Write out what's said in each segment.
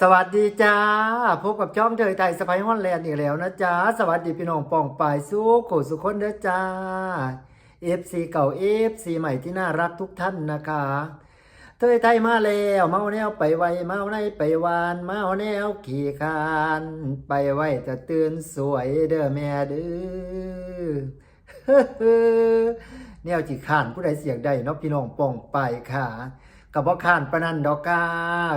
สวัสดีจ้า พบกับช่องเทยไทยสไปฮอนแลนด์อีกแล้วนะจ้า สวัสดีพี่น้องปองปายสุขโขสุคนเด้อจ้า FC เก่า FC ใหม่ที่น่ารักทุกท่านนะคะเทยไทยมาแล้วเมาแนวไปไวเมาในไปวานเมาแนวขี่คานไปไวจะตื่นสวยเด้อแม่เด้อแนวจีขานผู้ใดเสียงใดเนาะพี่น้องปองไปค่ะ กับว่าขานประนันดอกกา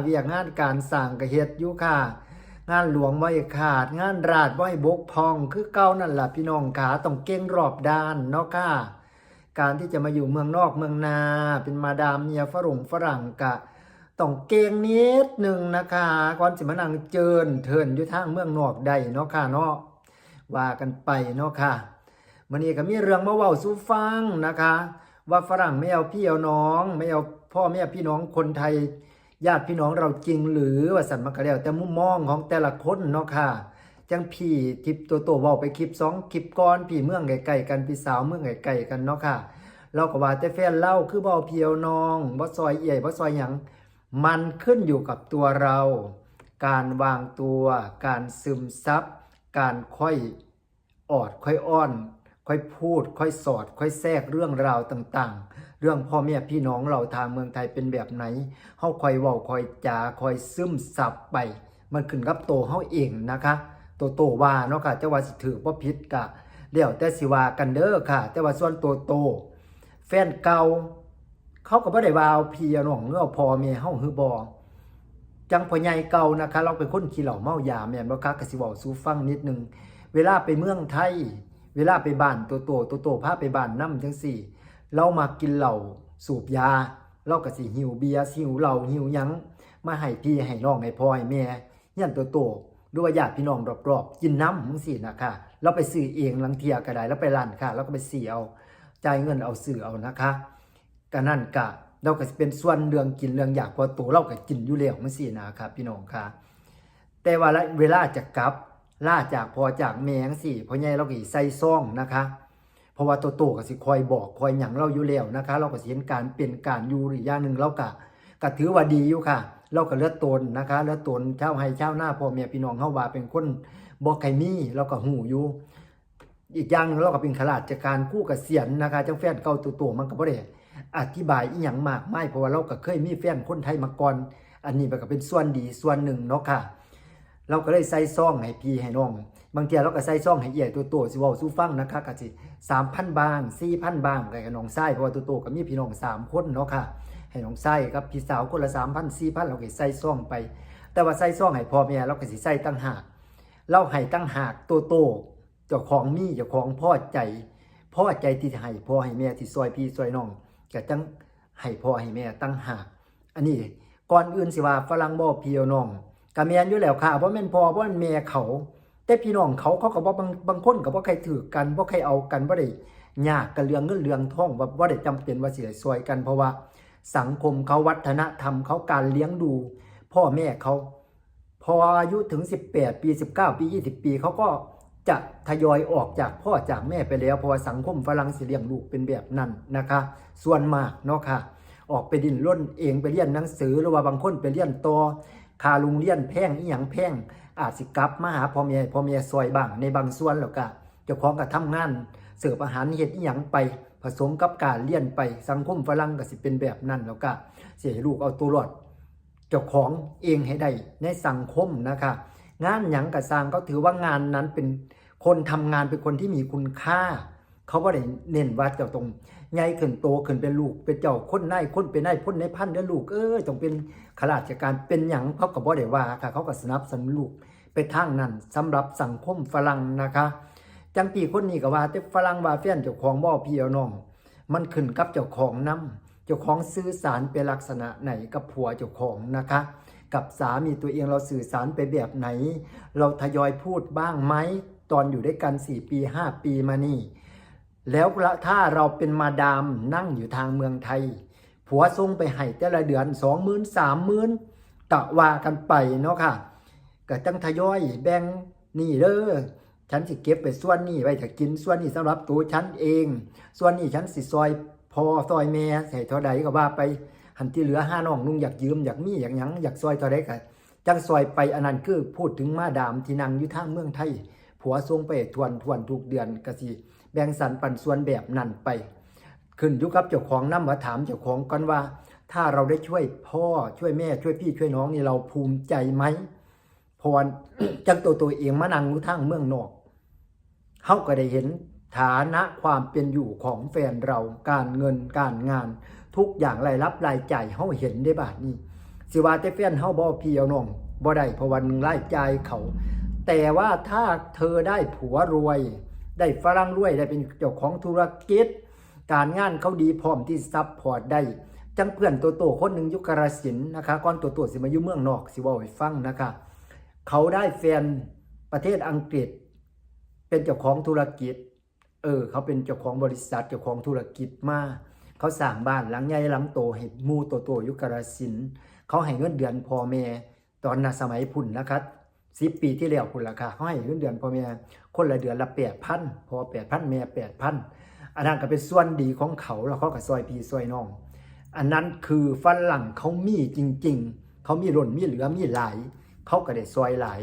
เวียกงานการสั่งกระเฮ็ดอยู่ค่ะ งานหลวงบ่ให้ขาด งานราดบ่ให้บกพอง คือเก่านั่นล่ะพี่น้องขาต้องเก่งรอบด้านเนาะค่ะการที่จะมาอยู่เมืองนอกเมืองนา เป็นมาดามเมียฝรั่งฝรั่งกะต้องเก่งนิดหนึ่งนะคะก่อนสิมานั่งเจินเทินอยู่ทางเมืองนอกได้เนาะค่ะเนาะว่ากันไปเนาะค่ะมันนี้ก็มีเรื่องมาเว้าสู่ฟังนะคะ ว่าฝรั่งไม่เอาพี่เอาน้อง ไม่เอาพ่อไม่เอาพี่น้องคนไทย ญาติพี่น้องเราจริงหรือว่าสันมันก็แล้วแต่มุมมองของแต่ละคนเนาะค่ะจังพี่ทิปตัวตเว้าไปคลิปสองคลิปก่อนพี่เมืองไกลๆกันพี่สาวเมืองไกลๆกันเนาะค่ะ เราก็ว่าแต่แฟนเล่าคือเบาเพียวน้องบ่ซอยเอี่ยบ่ซอยหยังมันขึ้นอยู่กับตัวเรา การวางตัว การซึมซับ การค่อยออดค่อยอ้อน ค่อยพูด ค่อยสอด ค่อยแทรกเรื่องราวต่างๆ เรื่องพ่อแม่พี่น้องเราทางเมืองไทยเป็นแบบไหนเฮาค่อยเว้าค่อยจาค่อยซึมซับไป มันขึ้นกับโตเฮาเองนะคะโตโตว่าเนาะค่ะจะว่าสิถือว่าผิดกะแล้วแต่สิว่ากันเด้อค่ะ แต่ว่าส่วนโตโต แฟนเก่าเขาก็บ่ได้ว่าพี่น้องเงือพ่อแม่เฮาฮือบ่จังพ่อใหญ่เก่านะคะ เราเป็นคนขี้เหล้าเมายาแม่นบ่คะก็สิเว้าสู่ฟังนิดนึง เวลาไปเมืองไทย เวลาไปบ้านตัวโตตัวโตพาไปบ้านน้ำจังซี่ เรามากินเหล้าสูบยา เราก็สิหิวเบียร์หิวเหล้าหิวยังมาให้พี่ให้น้องให้พ่อให้แม่ยันตัวโตหรือว่าญาติพี่น้องรอบๆกินน้ำจังซี่นะคะเราไปซื้อเองลังเทียก็ได้แล้วไปร้านค้าแล้วก็ไปซื้อเอาจ่ายเงินเอาสื่อเอานะคะก็นั่นกะเราก็เป็นส่วนเรื่องกินเรื่องอยากพอตัวเราก็กินอยู่แล้วมันสินะครับพี่น้องค่ะ แต่ว่าเวลาจะกลับ ล่าจากพอจากแมงสิพ่อใหญ่เราก็ใส่ซ่องนะคะ เพราะว่าตัวโตก็สิคอยบอกคอยหยังเราอยู่แล้วนะคะ เราก็สิเห็นการเปลี่ยนการอยู่หรือย่างหนึ่งเราก็ก็ถือว่าดีอยู่ค่ะ เราก็เลือดตนนะคะเลือดตนเช้าให้เช้าหน้าพ่อแม่พี่น้องเฮาว่าเป็นคนบ่ใครมีเราก็หูอยู่อีกอย่างหนึงเราก็เป็นข้าราชการกู้กเกษียณนะคะจังแฟนเก่าตัวโตมันก็บ่ได้อธิบายอีหยังมากไมายเพราะว่าเราก็เคยมีแฟนคนไทยมาก่อน อันนี้มันก็เป็นส่วนดีส่วนหนึ่งเนาะค่ะ เราก็เลยใส่ซองให้พี่ให้น้อง บางทีเราก็ใส่ซองให้เอี่ยตัวโตสิว้าสู้ฟังนะคะก็สิ3,000บาท4,000บาทกับน้องชายเพราะว่าตัวโตก็มีพี่น้องสามคนเนาะค่ะ ให้น้องชายกับพี่สาวคนละ3,000 4,000เราก็ใส่ซองไป แต่ว่าใส่ซองให้พ่อแม่เราก็สิใส่ตั้งหากเราให้ตั้งหากตัวโตเจ้าของมีเจ้าของพ่อใจพ่อใจที่ให้พ่อให้แม่ที่ซอยพี่ซอยน้องก็จังให้พ่อให้แม่ตั้งหากอันนี้ก่อนอื่นสิว่าฝรั่งบ่พี่น้อง ก็แมนอยู่แล้วค่ะบ่แม่นพ่อบ่แม่นแม่เขา แต่พี่น้องเขาเขาก็บ่บางบางคนก็บ่ใครถือกันบ่ใครเอากันบ่าได้ยากกันเรื่องเงินเรื่องทองว่าบ่ได้จำเป็นว่าเสิได้ซอยกันเพราะว่าสังคมเขาวัฒนธรรมเขาการเลี้ยงดู พ่อแม่เขา พออายุถึง 18 ปี 19 ปี 20 ปีเขาก็จะทยอยออกจากพ่อจากแม่ไปแล้วเพราะว่าสังคมฝรั่งสิเลี้ยงลูกเป็นแบบนั้นนะคะ ส่วนมากเนาะค่ะ ออกไปดินร่นเองไปเรียนหนังสือหรือว่าบางคนไปเรียนต่อ คาลุงเรียนแพงอีหยังแพงอาจสิกลับมาหาพ่อแม่พ่อแม่ซอยบ้างในบางส่วนแล้วก็เจ้าของก็ทำงาน เสิร์ฟอาหารเฮ็ดอีหยังไป ผสมกับการเรียนไปสังคมฝรั่งก็สิเป็นแบบนั้นแล้วก็เสียลูกเอาตัวรอดเจ้าของเองให้ได้ในสังคมนะคะงานหยังกับสร้างเขาถือว่างานนั้นเป็นคนทำงานเป็นคนที่มีคุณค่า เขาบ่ได้เน้นว่าเจ้าตรงใหญ่ขึ้นโตขึ้นเป็นลูกเป็นเจ้าคนนายคนเป็นนายพ้นในพันเด้อลูกเอ้ยต้องเป็นข้าราชการเป็นหยังเขาก็บ่ได้ว่าค่ะ เขาก็สนับสนุนลูกไปทางนั้นสำหรับสังคมฝรั่งนะคะ จังปีคนนี้ก็ว่าแต่ฝรั่งว่าแฟนเจ้าของบ่พี่เอาน้อง มันขึ้นกับเจ้าของนำเจ้าของสื่อสารเป็นลักษณะไหนกับผัวเจ้าของนะคะ กับสามีตัวเองเราสื่อสารไปแบบไหน เราทยอยพูดบ้างไหมตอนอยู่ด้วยกัน 4 ปี 5 ปีมานี่ แล้วถ้าเราเป็นมาดามนั่งอยู่ทางเมืองไทย ผัวส่งไปให้แต่ละเดือนสองหมื่นสามหมื่นตะว่ากันไปเนาะค่ะก็จังทยอยแบ่งนี่เด้อฉันสิเก็บไปส่วนนี้ไว้ถ้ากินส่วนนี้สำหรับตัวฉันเอง ส่วนนี้ฉันสิซอยพอซอยแม่ใส่เท่าใดก็ว่าไปหันที่เหลือห้าน้องนุ่งอยากยืมอยากมีอยากหยังอยากซอยเท่าใดก็จังซอยไปอันนั้นคือพูดถึงมาดามที่นั่งอยู่ทางเมืองไทย ผัวส่งไปทวนทวนทุกเดือนก็สิ แบ่งสรรปันส่วนแบบนั้นไป ขึ้นอยู่กับเจ้าของน้ำมาถามเจ้าของกันว่า ถ้าเราได้ช่วยพ่อช่วยแม่ช่วยพี่ช่วยน้องนี่เราภูมิใจไหมพรจังตัวตัวเองมานั่งอยู่ทางเมืองนอกเขาก็ได้เห็นฐานะความเป็นอยู่ของแฟนเราการเงินการงาน ทุกอย่างรายรับรายจ่ายเขาเห็นได้บาทนี้สิว่าแต่แฟนเฮาบ่พี่เอาน้องบ่ได้เพราะวันรายจ่ายเขา แต่ว่าถ้าเธอได้ผัวรวย ได้ฝรั่งรวยได้เป็นเจ้าของธุรกิจ การงานเขาดีพร้อมที่ซับพอร์ตได้จังเพื่อนตัวโตคนหนึ่งยุคกรสิน์นะคะก่อนตัวโตสิมายู่เมืองนอกสิว่าให้ฟังนะคะเขาได้แฟนประเทศอังกฤษ เป็นเจ้าของธุรกิจ เออ เขาเป็นเจ้าของบริษัทเจ้าของธุรกิจมาเขาสร้างบ้านหลังใหญ่หลังโตให้หมู่โตโตยุคกรสิน์เขาให้เงินเดือนพอแม่ตอนน่ะสมัยพุ่นนะครับ สิปีที่แล้วพุ่นราคาเขาให้เงินเดือนพ่อแม่คนละเดือนละแปดพันพอแปดพันแม่แปดพันอันนั้นก็เป็นส่วนดีของเขาแล้วเขาก็ซอยพี่ซอยน้อง อันนั้นคือฝรั่งเขามีจริง ๆ เขามีหล่นมีเหลือมีหลาย เขาก็ได้ซอยหลาย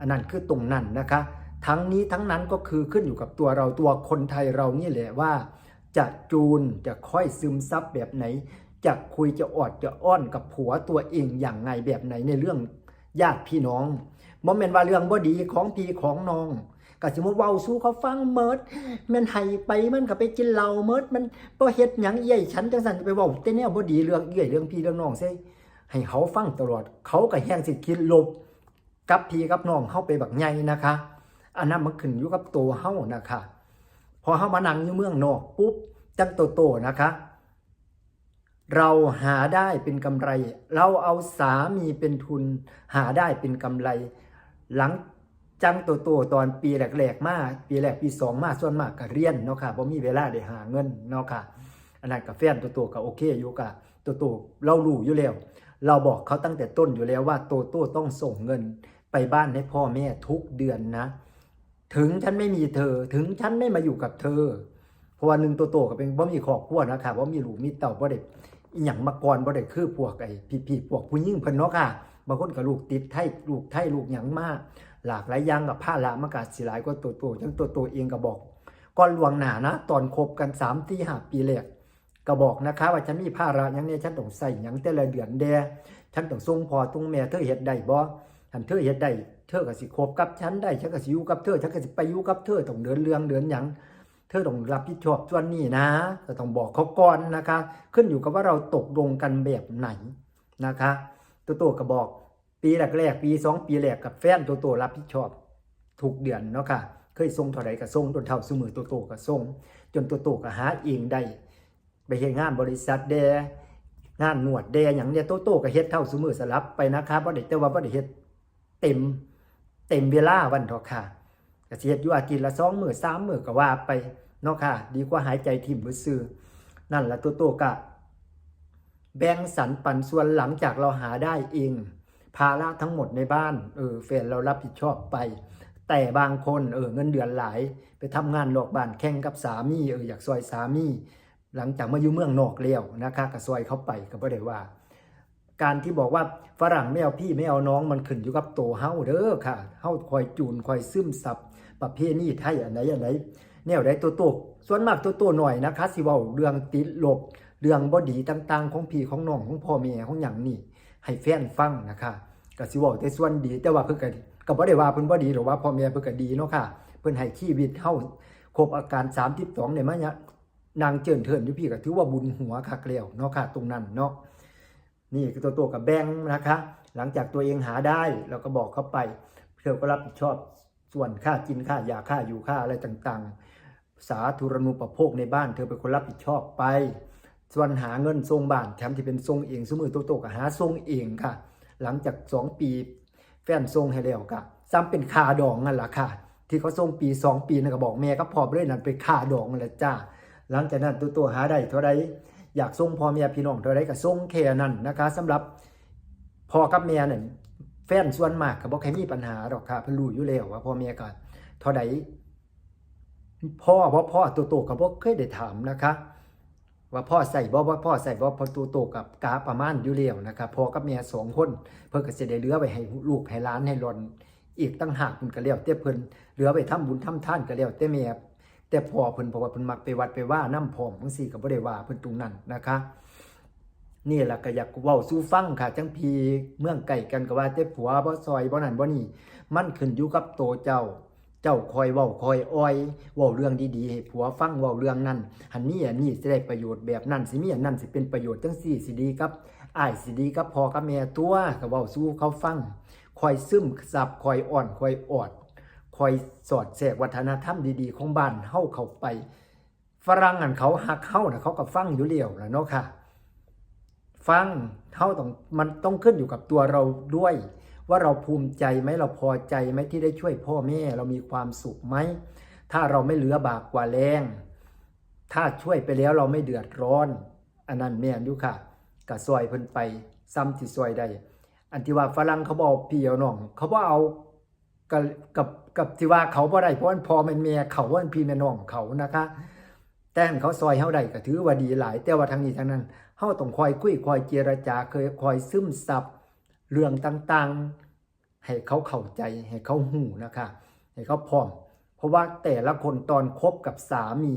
อันนั้นคือตรงนั้นนะคะ ทั้งนี้ทั้งนั้นก็คือขึ้นอยู่กับตัวเราตัวคนไทยเรานี่แหละว่า จะจูนจะค่อยซึมซับแบบไหน จะคุยจะออดจะอ้อนกับผัวตัวเองอย่างไงแบบไหนในเรื่องญาติพี่น้อง บ่แม่นว่าเรื่องบ่ดีของพี่ของน้องก็สมมติเว้าสู้เขาฟังเมิดแม่นให้ไปมันก็ไปกินเหล้าเมิดมันบ่เฮ็ดหยังเอี้ยฉันจังซั่นไปเว้าแต่แนวบ่ดีเรื่องเอี้ยเรื่องพี่เรื่องน้องใส่ให้เขาฟังตลอด เขาก็แฮงสิคิดลบกับพี่กับน้องเฮาไปบักใหญ่นะคะ อันนั้นมันขึ้นอยู่กับตัวเฮานะคะ พอเฮามานั่งอยู่เมืองนอกปุ๊บจังโตๆนะคะ เราหาได้เป็นกำไร เราเอาสามีเป็นทุน หาได้เป็นกำไร หลังจังโตโตตอนปีแรกๆมาปีแรกปีสองมาส่วนมากก็เรียนเนาะค่ะบ่มีเวลาได้หาเงินเนาะค่ะอันนั้นกับแฟนโตโตก็โอเคอยู่กะโตโตๆเรารู้อยู่แล้ว เราบอกเขาตั้งแต่ต้นอยู่แล้วว่าโตโตต้องส่งเงินไปบ้านให้พ่อแม่ทุกเดือนนะ ถึงฉันไม่มีเธอ ถึงฉันไม่มาอยู่กับเธอเพราะว่าหนึ่งตัวโตก็เป็นบ่มีครอบครัวนะค่ะบ่มีลูกมีเต่าบ่ได้อีหยังมาก่อนบ่ได้คือพวกไอ้พี่ๆพวกผู้หญิงเพิ่นเนาะค่ะ บางคนก็ลูกติดไทยลูกไทยลูกหยังมาก หลากหลายอย่างกับผ้าละมากาศสิหลายกว่าตัวโตจังตัวโตเองก็บอกก่อนลวงหนานะ ตอนคบกัน3 4 5ปีแรกก็บอกนะคะ ว่าฉันมีภาระยังเนี่ยฉันต้องใส่หยังแต่ละเดือนแดฉันต้องส่งพ่อส่งแม่เธอเฮ็ดได้บ่หันเธอเฮ็ดได้เธอก็สิคบกับฉันได้ฉันก็สิอยู่กับเธอฉันก็สิไปอยู่กับเธอต้องเดินเรื่องเดินหยังเธอต้องรับผิดชอบส่วนนี้นะก็ต้องบอกเขาก่อนนะคะ ขึ้นอยู่กับว่าเราตกลงกันแบบไหนนะคะ ตัวโตก็บอก ปีแรกๆปีสองปีแรกกับแฟนตัวโตรับผิดชอบทุกเดือนเนาะค่ะ เคยส่งเท่าไรก็ส่งจนเท่าสมือตัวโตก็ส่งจนตัวโตก็หาเองได้ไปเฮ็ดงานบริษัทแดงานหนวดแดอย่างเนี้ยโตโตก็เฮ็ดเท่าสมือสลับไปนะคะบ่ได้แต่ว่าบ่ได้เฮ็ดเต็มเต็มเวลาวันเถอะค่ะก็สิเฮ็ดอยู่อาทิตย์ละสองมื้อสามมื้อก็ว่าไปเนาะค่ะ ดีกว่าหายใจทิ่มบ่ซื่อนั่นละตัวโตก็ แบ่งสรรปันส่วนหลังจากเราหาได้เอง ภาระทั้งหมดในบ้านเออแฟนเรารับผิดชอบไป แต่บางคนเออเงินเดือนหลาย ไปทำงานนอกบ้านแข่งกับสามีเอออยากซอยสามีหลังจากมาอยู่เมืองนอกแล้วนะคะก็ซอยเขาไปก็บ่ได้ว่า การที่บอกว่าฝรั่งไม่เอาพี่ไม่เอาน้องมันขึ้นอยู่กับโตเฮาเด้อค่ะเฮาคอยจูนคอยซึมซับประเพณีไทยอันไหนอันไหนแนวใดตัวโตส่วนมากตัวโตหน่อยนะคะสิเว้าเรื่องติดลบ เรื่องบ่ดีต่างๆ ของพี่ของน้องของพ่อแม่ของหยังนี่ให้แฟนฟังนะคะก็สิว้าแต่ส่วนดีแต่ว่าเพิ่นก็ก็บ่ได้ว่าเพิ่นบ่ดีหรอกว่าพ่อแม่เพิ่นก็ดีเนาะค่ะ เพิ่นให้ชีวิตเฮาครบอาการ32เนี่ยมันเนี่ยนางเจินเทินอยู่พี่ก็ถือว่าบุญหัวคักแล้วเนาะค่ะ ตรงนั้นเนาะนี่คือตัวตัวกับแบงค์นะคะ หลังจากตัวเองหาได้เราก็บอกเขาไปเธอก็รับผิดชอบส่วนค่ากินค่ายาค่าอยู่ค่าอะไรต่างๆ สาธุรณูปโภคในบ้าน เธอเป็นคนรับผิดชอบไป ส่วนหาเงินทรงบ้านแถมที่เป็นทรงเองสมือโตโตก็หาทรงเองค่ะ หลังจากสองปีแฟนทรงให้แล้วก็ซ้ำเป็นคาดองนั่นแหละค่ะ ที่เขาทรงปีสองปีนั่นก็บอกแม่ก็พอไปเลยนั่นเป็นคาดองนั่นแหละจ้าหลังจากนั้นตัวตัวหาได้เท่าไรอยากส่งพ่อแม่พี่น้องเท่าไรก็ส่งแค่นั้นนะคะสำหรับพ่อกับแม่นั่นแฟนส่วนมากก็บ่เคยมีปัญหาหรอกค่ะพรู้อยู่แล้วว่าพ่อแม่ก็เท่าใดพ่อบ่พ่อตัวโตก็บ่เคยได้ถามนะคะ ว่าพ่อใส่บ่ว่าพ่อใส่บ่พอตัวโตกับกาประมาณอยู่แล้วนะครับพ่อกับแม่สองคน เพิ่นก็สิได้เหลือไว้ให้ลูกให้หลานให้หลอนอีกตั้งหากเพิ่นก็แล้วแต่เพิ่นเหลือไปทำบุญทำทานก็แล้วแต่แม่แต่พ่อเพิ่นเพราะว่าเพิ่นมักไปวัดไปว่าน้ำพองจังซี่ก็บ่ได้ว่าเพิ่นตรงนั้นนะคะนี่แหละก็อยากเว้าสู่ฟังค่ะ จังพีเมืองไก่กันก็ว่าแต่ผัวบ่ซอยบ่นั่นบ่นี่มันขึ้นอยู่กับโตเจ้า เจ้าคอยเว้าคอยอ้อยเว้าเรื่องดีๆให้ผัวฟังเว้าเรื่องนั้นหันมีอันนี้สิได้ประโยชน์แบบนั้นสิมีอันนั้นสิเป็นประโยชน์จังซี่สิดีกับอ้ายสิดีกับพ่อกับแม่ตัวก็เว้าสู่เขาฟังคอยซึมซับคอยอ่อนคอยออดคอยสอดแทรกวัฒนธรรมดีๆ ของบ้านเฮาเข้าไป ฝรั่งอันเขาฮักเฮานะเขาก็ฟังอยู่แล้วล่ะเนาะค่ะ ฟังเท่าต้องมันต้องขึ้นอยู่กับตัวเราด้วย ว่าเราภูมิใจไหมเราพอใจไหมที่ได้ช่วยพ่อแม่เรามีความสุขไหมถ้าเราไม่เหลือบากกว่าแรงถ้าช่วยไปแล้วเราไม่เดือดร้อน อันนั้นแม่นอยู่ค่ะกะซอยเพิ่นไปซ้ำที่ซอยได้อันที่ว่าฝรั่งเขาบอกพี่เอาน้อง เขาบ่เอากับกับกับที่ว่าเขาบ่ได้เพราะว่าพอม่นแม่เขาว่ามันพี่แม่น้องเขานะคะแต่เขาซอยเฮาได้ก็ถือว่าดีหลาย แต่ว่าทางนี้ทางนั้นเฮาต้องคอยคุยคอยเจรจาเคยคอยซึมซับ เรื่องต่างๆ ให้เขาเข้าใจให้เขาหูนะคะให้เขาพร้อม เพราะว่าแต่ละคนตอนคบกับสามี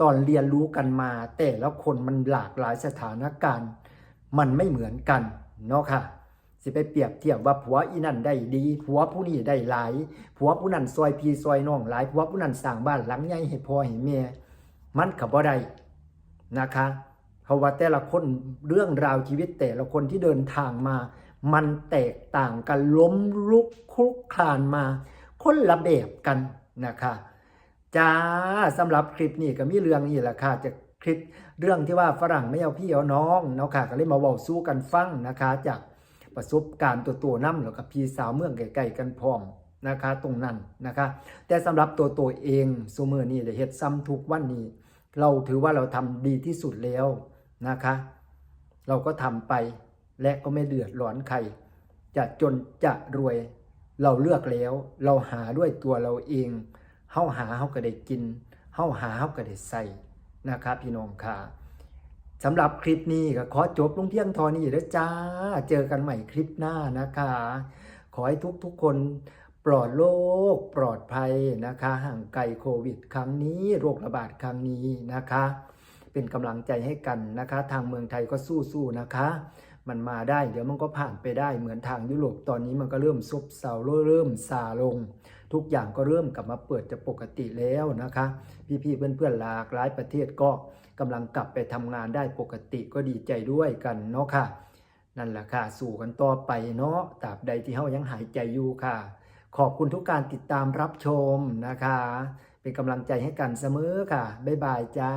ตอนเรียนรู้กันมา แต่ละคนมันหลากหลายสถานการณ์ มันไม่เหมือนกันเนาะค่ะสิไปเปรียบเทียบว่าผัวอีนั่นได้ดีผัวผู้นี้ได้หลายผัวผู้นั้นซอยพีซอยน้องหลายผัวผู้นั้นสร้างบ้านหลังใหญ่ให้พ่อให้แม่มันก็บ่ได้นะคะเพราะว่าแต่ละคนเรื่องราวชีวิตแต่ละคนที่เดินทางมา มันแตกต่างกันล้มลุกคลุกคลานมาคนละแบบกันนะคะจ้าสำหรับคลิปนี้ก็มีเรื่องนี้แหละค่ะจะคลิปเรื่องที่ว่าฝรั่งไม่เอาพี่เอาน้องเนาะค่ะก็เลยมาเว้าสู้กันฟังนะคะ จากประสบการณ์ตัวตัวน้ำแล้วกับพี่สาวเมืองไกลๆกันพร้อมนะคะ ตรงนั้นนะคะ แต่สำหรับตัวตัวเองซูมือนี่ได้เฮ็ดซ้ำทุกวันนี้ เราถือว่าเราทำดีที่สุดแล้วนะคะ เราก็ทำไป และก็ไม่เดือดร้อนใคร จะจนจะรวย เราเลือกแล้ว เราหาด้วยตัวเราเองเฮาหาเฮาก็ได้กินเฮาหาเฮาก็ได้ใส่นะครับพี่น้องค่ะสำหรับคลิปนี้ก็ขอจบลงเพียงทอนี้แล้วจ้า เจอกันใหม่คลิปหน้านะคะ ขอให้ทุกทุกคนปลอดโรคปลอดภัยนะคะ ห่างไกลโควิด ครั้งนี้โรคระบาดครั้งนี้นะคะ เป็นกำลังใจให้กันนะคะ ทางเมืองไทยก็สู้ๆนะคะ มันมาได้ เดี๋ยวมันก็ผ่านไปได้เหมือนทางยุโรปตอนนี้มันก็เริ่มซบเซาเริ่มซาลง ทุกอย่างก็เริ่มกลับมาเปิดจะปกติแล้วนะคะ พี่ๆเพื่อนๆหลากหลายประเทศก็กำลังกลับไปทำงานได้ปกติก็ดีใจด้วยกันเนาะค่ะ นั่นแหละค่ะสู่กันต่อไปเนาะตราบใดที่เฮายังหายใจอยู่ค่ะ ขอบคุณทุกการติดตามรับชมนะคะ เป็นกำลังใจให้กันเสมอค่ะบ๊ายบายจ้า